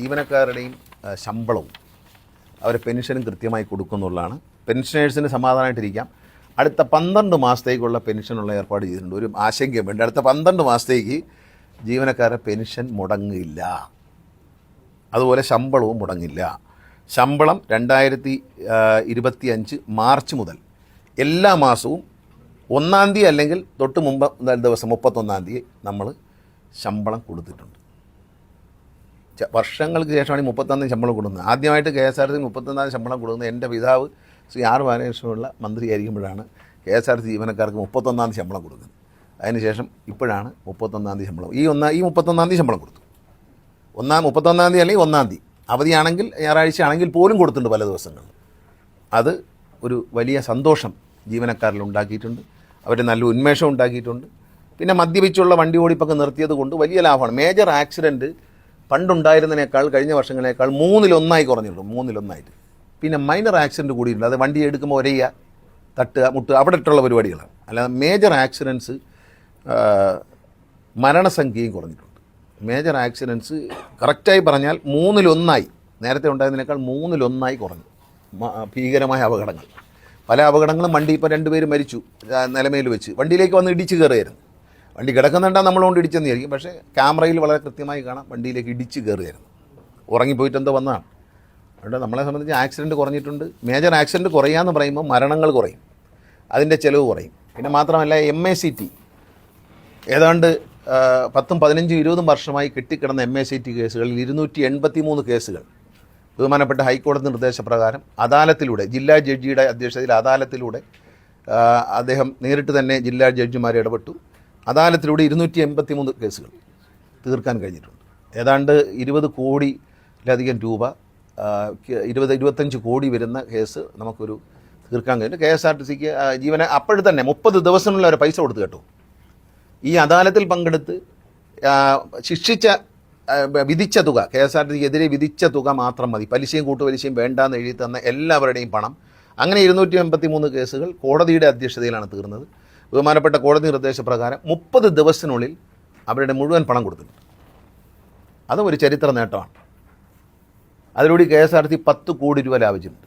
ജീവനക്കാരുടെയും ശമ്പളവും അവരെ പെൻഷനും കൃത്യമായി കൊടുക്കുന്നുള്ളതാണ്. പെൻഷനേഴ്സിന് സമാധാനമായിട്ടിരിക്കാം. അടുത്ത പന്ത്രണ്ട് മാസത്തേക്കുള്ള പെൻഷനുള്ള ഏർപ്പാട് ചെയ്തിട്ടുണ്ട്. ഒരു ആശങ്കയും വേണ്ട. അടുത്ത പന്ത്രണ്ട് മാസത്തേക്ക് ജീവനക്കാരെ പെൻഷൻ മുടങ്ങില്ല. അതുപോലെ ശമ്പളവും മുടങ്ങില്ല. ശമ്പളം രണ്ടായിരത്തി ഇരുപത്തി അഞ്ച് മാർച്ച് മുതൽ എല്ലാ മാസവും ഒന്നാം തീയതി അല്ലെങ്കിൽ തൊട്ട് മുമ്പ് ദിവസം മുപ്പത്തൊന്നാം തീയതി നമ്മൾ ശമ്പളം കൊടുത്തിട്ടുണ്ട്. വർഷങ്ങൾക്ക് ശേഷമാണ് ഈ മുപ്പത്തൊന്നാം ശമ്പളം കൊടുക്കുന്നത് ആദ്യമായിട്ട് കെ എസ് ആർ സി മുപ്പത്തൊന്നാം ശമ്പളം കൊടുക്കുന്നത് എന്റെ പിതാവ് ശ്രീ ആർ ബാലകൃഷ്ണനുള്ള മന്ത്രിയായിരിക്കുമ്പോഴാണ് കെ എസ് ആർ സി ജീവനക്കാർക്ക് മുപ്പത്തൊന്നാം തീയതി ശമ്പളം കൊടുക്കുന്നത്. അതിനുശേഷം ഇപ്പോഴാണ് മുപ്പത്തൊന്നാം തീയതി ശമ്പളം. ഈ ഒന്നാം ഈ മുപ്പത്തൊന്നാം തീയതി ശമ്പളം കൊടുത്തു. ഒന്നാം മുപ്പത്തൊന്നാം തീയതി അല്ലെങ്കിൽ ഒന്നാം തീയതി. അവധിയാണെങ്കിൽ ഞായറാഴ്ച ആണെങ്കിൽ പോലും കൊടുത്തിട്ടുണ്ട് പല ദിവസങ്ങളിൽ. അത് ഒരു വലിയ സന്തോഷം ജീവനക്കാരിൽ ഉണ്ടാക്കിയിട്ടുണ്ട്. അവർ നല്ല ഉന്മേഷം ഉണ്ടാക്കിയിട്ടുണ്ട്. പിന്നെ മദ്യപിച്ചുള്ള വണ്ടി ഓടിപ്പൊക്കെ നിർത്തിയത് കൊണ്ട് വലിയ ലാഭമാണ്. മേജർ ആക്സിഡന്റ് പണ്ടുണ്ടായിരുന്നതിനേക്കാൾ കഴിഞ്ഞ വർഷങ്ങളേക്കാൾ മൂന്നിലൊന്നായി കുറഞ്ഞിട്ടുണ്ട്. മൂന്നിലൊന്നായിട്ട്. പിന്നെ മൈനർ ആക്സിഡന്റ് കൂടിയിട്ടുണ്ട്. അത് വണ്ടി എടുക്കുമ്പോൾ ഒരയ്യ തട്ടുക മുട്ടുക അവിടെ ഇട്ടുള്ള പരിപാടികളാണ്. അല്ലാതെ മേജർ ആക്സിഡൻസ് മരണസംഖ്യയും കുറഞ്ഞിട്ടുണ്ട്. മേജർ ആക്സിഡൻസ് കറക്റ്റായി പറഞ്ഞാൽ മൂന്നിലൊന്നായി. നേരത്തെ ഉണ്ടായതിനേക്കാൾ മൂന്നിലൊന്നായി കുറഞ്ഞു. ഭീകരമായ അപകടങ്ങൾ. പല അപകടങ്ങളും വണ്ടി ഇപ്പോൾ രണ്ടുപേര് മരിച്ചു നിലമേൽ വെച്ച്. വണ്ടിയിലേക്ക് വന്ന് ഇടിച്ച് കയറുകയായിരുന്നു. വണ്ടി കിടക്കുന്നുണ്ടാ നമ്മളോണ്ട് ഇടിച്ചെന്ന് വിചാരിക്കും പക്ഷേ ക്യാമറയിൽ വളരെ കൃത്യമായി കാണാം വണ്ടിയിലേക്ക് ഇടിച്ച് കയറിയായിരുന്നു ഉറങ്ങിപ്പോയിട്ട് എന്തോ വന്നതാണ്. അതുകൊണ്ട് നമ്മളെ സംബന്ധിച്ച് ആക്സിഡന്റ് കുറഞ്ഞിട്ടുണ്ട്. മേജർ ആക്സിഡന്റ് കുറയാന്ന് പറയുമ്പോൾ മരണങ്ങൾ കുറയും. അതിന്റെ ചിലവ് കുറയും. പിന്നെ മാത്രമല്ല എം എ സി ടി ഏതാണ്ട് പത്തും പതിനഞ്ചും ഇരുപതും വർഷമായി കെട്ടിക്കിടന്ന എം എ സി ടി കേസുകളിൽ ഇരുന്നൂറ്റി എൺപത്തി മൂന്ന് കേസുകൾ. ബഹുമാനപ്പെട്ട ഹൈക്കോടതി നിർദ്ദേശപ്രകാരം അദാലത്തിലൂടെ ജില്ലാ ജഡ്ജിയുടെ അധ്യക്ഷതയിൽ അദാലത്തിലൂടെ അദ്ദേഹം നേരിട്ട് തന്നെ ജില്ലാ ജഡ്ജിമാരെ ഇടപെട്ടു. അദാലത്തിലൂടെ ഇരുന്നൂറ്റി എൺപത്തി മൂന്ന് കേസുകൾ തീർക്കാൻ കഴിഞ്ഞിട്ടുണ്ട്. ഏതാണ്ട് ഇരുപത് കോടിയിലധികം രൂപ ഇരുപത് ഇരുപത്തഞ്ച് കോടി വരുന്ന കേസ് നമുക്കൊരു തീർക്കാൻ കഴിഞ്ഞു കെ എസ് ആർ ടി സിക്ക് ജീവന അപ്പോഴും തന്നെ മുപ്പത് ദിവസമുള്ള ഒരു പൈസ കൊടുത്ത് കേട്ടോ. ഈ അദാലത്തിൽ പങ്കെടുത്ത് ശിക്ഷിച്ച വിധിച്ച തുക കെ എസ് ആർ ടി സിക്കെതിരെ വിധിച്ച തുക മാത്രം മതി. പലിശയും കൂട്ടുപലിശയും വേണ്ടാന്ന് എഴുതി തന്ന എല്ലാവരുടെയും പണം. അങ്ങനെ ഇരുന്നൂറ്റി എൺപത്തി മൂന്ന് കേസുകൾ കോടതിയുടെ അധ്യക്ഷതയിലാണ് തീർന്നത്. ബഹുമാനപ്പെട്ട കോടതി നിർദ്ദേശപ്രകാരം മുപ്പത് ദിവസത്തിനുള്ളിൽ അവരുടെ മുഴുവൻ പണം കൊടുത്തിട്ടുണ്ട്. അതും ഒരു ചരിത്ര നേട്ടമാണ്. അതിലൂടെ കെ എസ് ആർ ടി പത്ത് കോടി രൂപ ലാഭിച്ചിട്ടുണ്ട്.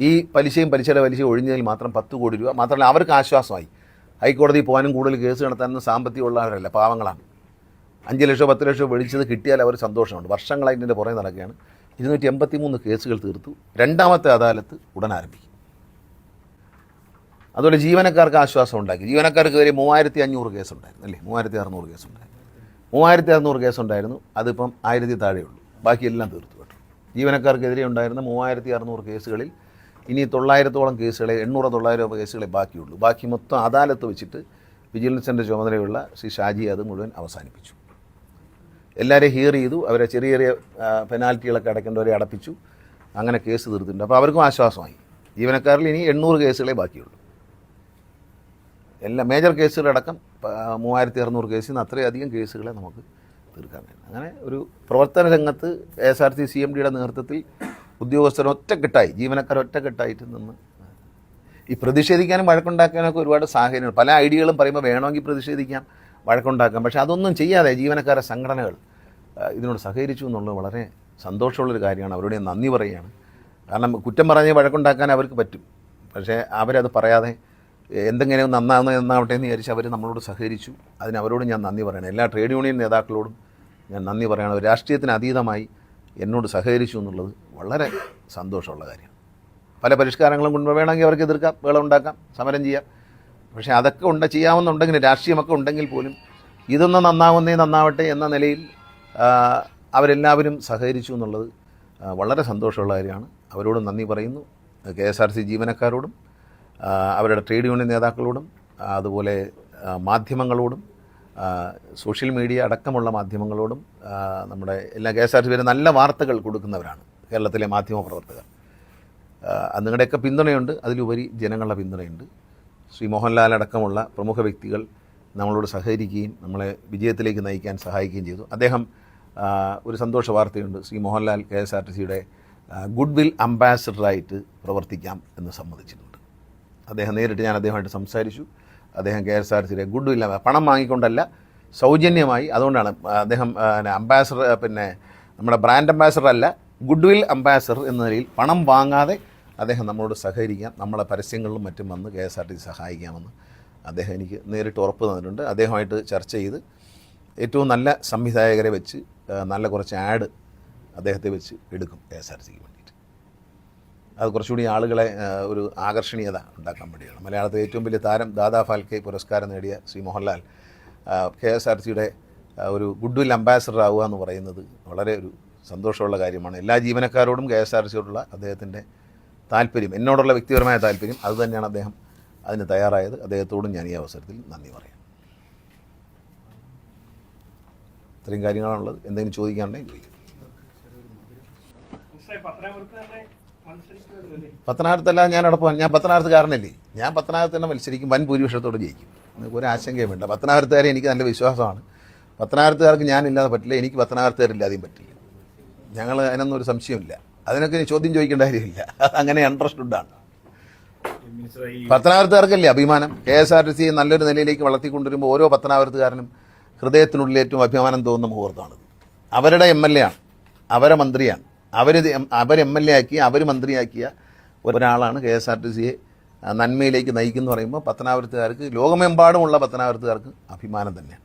ഈ പലിശയും പലിശയുടെ പലിശയും ഒഴിഞ്ഞതിൽ മാത്രം പത്ത് കോടി രൂപ മാത്രമല്ല അവർക്ക് ആശ്വാസമായി. ഹൈക്കോടതി പോകാനും കൂടുതൽ കേസ് നടത്താനും സാമ്പത്തികമുള്ളവരല്ല പാവങ്ങളാണ്. അഞ്ച് ലക്ഷമോ പത്ത് ലക്ഷമോ മേടിച്ചത് കിട്ടിയാൽ അവർ സന്തോഷമുണ്ട്. വർഷങ്ങളായിട്ട് ഇതിന്റെ പുറകെ നടക്കുകയാണ്. ഇരുന്നൂറ്റി എൺപത്തി മൂന്ന് കേസുകൾ തീർത്തു. രണ്ടാമത്തെ അദാലത്ത് ഉടൻ ആരംഭിക്കും. അതുപോലെ ജീവനക്കാർക്ക് ആശ്വാസം ഉണ്ടാക്കി. ജീവനക്കാർക്ക് വരെ മൂവായിരത്തി അഞ്ഞൂറ് കേസുണ്ടായിരുന്നു അല്ലേ? മൂവായിരത്തി അറുന്നൂറ് കേസുണ്ടായിരുന്നു. മൂവായിരത്തി അറുന്നൂറ് കേസുണ്ടായിരുന്നു. അതിപ്പം ആയിരത്തി താഴെയുള്ളൂ. ബാക്കിയെല്ലാം തീർത്തു കേട്ടോ. ജീവനക്കാർക്കെതിരെ ഉണ്ടായിരുന്ന മൂവായിരത്തി അറുന്നൂറ് കേസുകളിൽ ഇനി തൊള്ളായിരത്തോളം കേസുകളെ എണ്ണൂറ് തൊള്ളായിരം കേസുകളെ ബാക്കിയുള്ളൂ. ബാക്കി മൊത്തം അദാലത്ത് വെച്ചിട്ട് വിജിലൻസിന്റെ ചുമതലയുള്ള ശ്രീ ഷാജി അത് മുഴുവൻ അവസാനിപ്പിച്ചു. എല്ലാവരെയും ഹിയർ ചെയ്തു അവരെ ചെറിയ ചെറിയ പെനാൽറ്റികളൊക്കെ അടയ്ക്കേണ്ടവരെ അടപ്പിച്ചു. അങ്ങനെ കേസ് തീർത്തിട്ടുണ്ട്. അപ്പോൾ അവർക്കും ആശ്വാസമായി. ജീവനക്കാരിൽ ഇനി എണ്ണൂറ് കേസുകളെ ബാക്കിയുള്ളൂ. എല്ലാ മേജർ കേസുകളടക്കം മൂവായിരത്തി അറുന്നൂറ് കേസിൽ നിന്ന് അത്രയധികം കേസുകളെ നമുക്ക് തീർക്കാൻ കഴിയും. അങ്ങനെ ഒരു പ്രവർത്തന രംഗത്ത് S R C C M ഡിയുടെ നേതൃത്വത്തിൽ ഉദ്യോഗസ്ഥർ ഒറ്റക്കെട്ടായി ജീവനക്കാർ ഒറ്റക്കെട്ടായിട്ട് നിന്ന് ഈ പ്രതിഷേധിക്കാനും വഴക്കുണ്ടാക്കാനൊക്കെ ഒരുപാട് സാഹചര്യങ്ങൾ. പല ഐഡിയകളും പറയുമ്പോൾ വേണമെങ്കിൽ പ്രതിഷേധിക്കാം വഴക്കുണ്ടാക്കാം. പക്ഷേ അതൊന്നും ചെയ്യാതെ ജീവനക്കാരെ സംഘടനകൾ ഇതിനോട് സഹകരിച്ചു എന്നുള്ളത് വളരെ സന്തോഷമുള്ളൊരു കാര്യമാണ്. അവരോട് ഞാൻ നന്ദി പറയുകയാണ്. കാരണം കുറ്റം പറഞ്ഞ് വഴക്കുണ്ടാക്കാൻ അവർക്ക് പറ്റും. പക്ഷേ അവരത് പറയാതെ എന്തെങ്കിലും നന്നാവുന്ന നന്നാവട്ടെ എന്ന് വിചാരിച്ച് അവർ നമ്മളോട് സഹകരിച്ചു. അതിന് അവരോട് ഞാൻ നന്ദി പറയണം. എല്ലാ ട്രേഡ് യൂണിയൻ നേതാക്കളോടും ഞാൻ നന്ദി പറയണം. രാഷ്ട്രീയത്തിന് അതീതമായി എന്നോട് സഹകരിച്ചു എന്നുള്ളത് വളരെ സന്തോഷമുള്ള കാര്യമാണ്. പല പരിഷ്കാരങ്ങളും കൊണ്ട് വേണമെങ്കിൽ അവർക്ക് എതിർക്കാം വേളം ഉണ്ടാക്കാം സമരം ചെയ്യാം. പക്ഷേ അതൊക്കെ ഉണ്ട് ചെയ്യാമെന്നുണ്ടെങ്കിൽ രാഷ്ട്രീയമൊക്കെ ഉണ്ടെങ്കിൽ പോലും ഇതൊന്ന് നന്നാവുന്നേ നന്നാവട്ടെ എന്ന നിലയിൽ അവരെല്ലാവരും സഹകരിച്ചു എന്നുള്ളത് വളരെ സന്തോഷമുള്ള കാര്യമാണ്. അവരോട് നന്ദി പറയുന്നു. കെ എസ് ആർ സി ജീവനക്കാരോടും അവരുടെ ട്രേഡ് യൂണിയൻ നേതാക്കളോടും അതുപോലെ മാധ്യമങ്ങളോടും സോഷ്യൽ മീഡിയ അടക്കമുള്ള മാധ്യമങ്ങളോടും നമ്മുടെ എല്ലാ കെ എസ് ആർ സി വരെ നല്ല വാർത്തകൾ കൊടുക്കുന്നവരാണ് കേരളത്തിലെ മാധ്യമ പ്രവർത്തകർ ആ, നിങ്ങളുടെയൊക്കെ പിന്തുണയുണ്ട്. അതിലുപരി ജനങ്ങളുടെ പിന്തുണയുണ്ട്. ശ്രീ മോഹൻലാൽ അടക്കമുള്ള പ്രമുഖ വ്യക്തികൾ നമ്മളോട് സഹകരിക്കുകയും നമ്മളെ വിജയത്തിലേക്ക് നയിക്കാൻ സഹായിക്കുകയും ചെയ്തു. അദ്ദേഹം ഒരു സന്തോഷ വാർത്തയുണ്ട്. Shri Mohanlal K S R T സിയുടെ ഗുഡ് വിൽ അംബാസഡറായിട്ട് പ്രവർത്തിക്കാം എന്ന് സമ്മതിച്ചിട്ടുണ്ട്. അദ്ദേഹം നേരിട്ട് ഞാൻ അദ്ദേഹമായിട്ട് സംസാരിച്ചു. അദ്ദേഹം കെ എസ് ആർ സിയിലെ ഗുഡ് വില്ല പണം വാങ്ങിക്കൊണ്ടല്ല സൗജന്യമായി അതുകൊണ്ടാണ് അദ്ദേഹം അംബാസഡർ പിന്നെ നമ്മുടെ ബ്രാൻഡ് അംബാസഡർ അല്ല ഗുഡ് വിൽ അംബാസഡർ എന്ന നിലയിൽ പണം വാങ്ങാതെ അദ്ദേഹം നമ്മളോട് സഹകരിക്കാം നമ്മളെ പരസ്യങ്ങളിലും മറ്റും വന്ന് കെ എസ് ആർ ടി സഹായിക്കാമെന്ന് അദ്ദേഹം എനിക്ക് നേരിട്ട് ഉറപ്പ് തന്നിട്ടുണ്ട്. അദ്ദേഹമായിട്ട് ചർച്ച ചെയ്ത് ഏറ്റവും നല്ല സംവിധായകരെ വെച്ച് നല്ല കുറച്ച് ആഡ് അദ്ദേഹത്തെ വെച്ച് എടുക്കും കെ എസ് ആർ സിക്ക് അത് കുറച്ചുകൂടി ആളുകളെ ഒരു ആകർഷണീയത ഉണ്ടാക്കാൻ വേണ്ടിയാണ്. മലയാളത്തിലെ ഏറ്റവും വലിയ താരം ദാദാ ഫാൽക്കെ പുരസ്കാരം നേടിയ Shri Mohanlal K S R സിയുടെ ഒരു ഗുഡ് വിൽ അംബാസഡർ ആവുക എന്ന് പറയുന്നത് വളരെ ഒരു സന്തോഷമുള്ള കാര്യമാണ്. എല്ലാ ജീവനക്കാരോടും കെ എസ് ആർ സിയോടുള്ള അദ്ദേഹത്തിന്റെ താല്പര്യം എന്നോടുള്ള വ്യക്തിപരമായ താല്പര്യം അതുതന്നെയാണ് അദ്ദേഹം അതിന് തയ്യാറായത്. അദ്ദേഹത്തോടും ഞാൻ ഈ അവസരത്തിൽ നന്ദി പറയാം. ഇത്രയും കാര്യങ്ങളാണുള്ളത്. എന്തെങ്കിലും ചോദിക്കാനുണ്ടെങ്കിൽ ചോദിക്കാം. പത്തനാപുരത്തല്ല ഞാൻ അവിടെ ഞാൻ പത്തനാപുരത്തുകാരനല്ലേ? ഞാൻ പത്തനാപുരത്ത് തന്നെ മത്സരിക്കും. വൻ ഭൂരിപക്ഷത്തോടെ ജയിക്കും. ഒരു ആശങ്കയും വേണ്ട. പത്തനാപുരത്തുകാരെ എനിക്ക് നല്ല വിശ്വാസമാണ്. പത്തനാപുരത്തുകാർക്ക് ഞാനില്ലാതെ പറ്റില്ല. എനിക്ക് പത്തനാപുരത്തുകാരില്ലാതെയും പറ്റില്ല. ഞങ്ങൾ അതിനൊന്നും ഒരു സംശയമില്ല അതിനൊക്കെ ചോദ്യം ചോദിക്കേണ്ട കാര്യമില്ല. അങ്ങനെ അണ്ടർസ്റ്റുഡാണ് പത്തനാപുരത്തുകാർക്കല്ലേ അഭിമാനം? K S R T C നല്ലൊരു നിലയിലേക്ക് വളർത്തിക്കൊണ്ടുവരുമ്പോൾ ഓരോ പത്തനാപുരത്തുകാരനും ഹൃദയത്തിനുള്ളിൽ ഏറ്റവും അഭിമാനം തോന്നുന്ന മുഹൂർത്തമാണ് അവരുടെ എം എൽ എ ആണ്. അവരെ മന്ത്രിയാണ്. അവർ അവർ എം എൽ എ ആക്കി അവർ മന്ത്രിയാക്കിയ ഒരാളാണ് കെ എസ് ആർ ടി സിയെ നന്മയിലേക്ക് നയിക്കുന്നു പറയുമ്പോൾ പത്തനാപുരത്തുകാർക്ക് ലോകമെമ്പാടുമുള്ള പത്തനാപുരത്തുകാർക്ക് അഭിമാനം തന്നെയാണ്.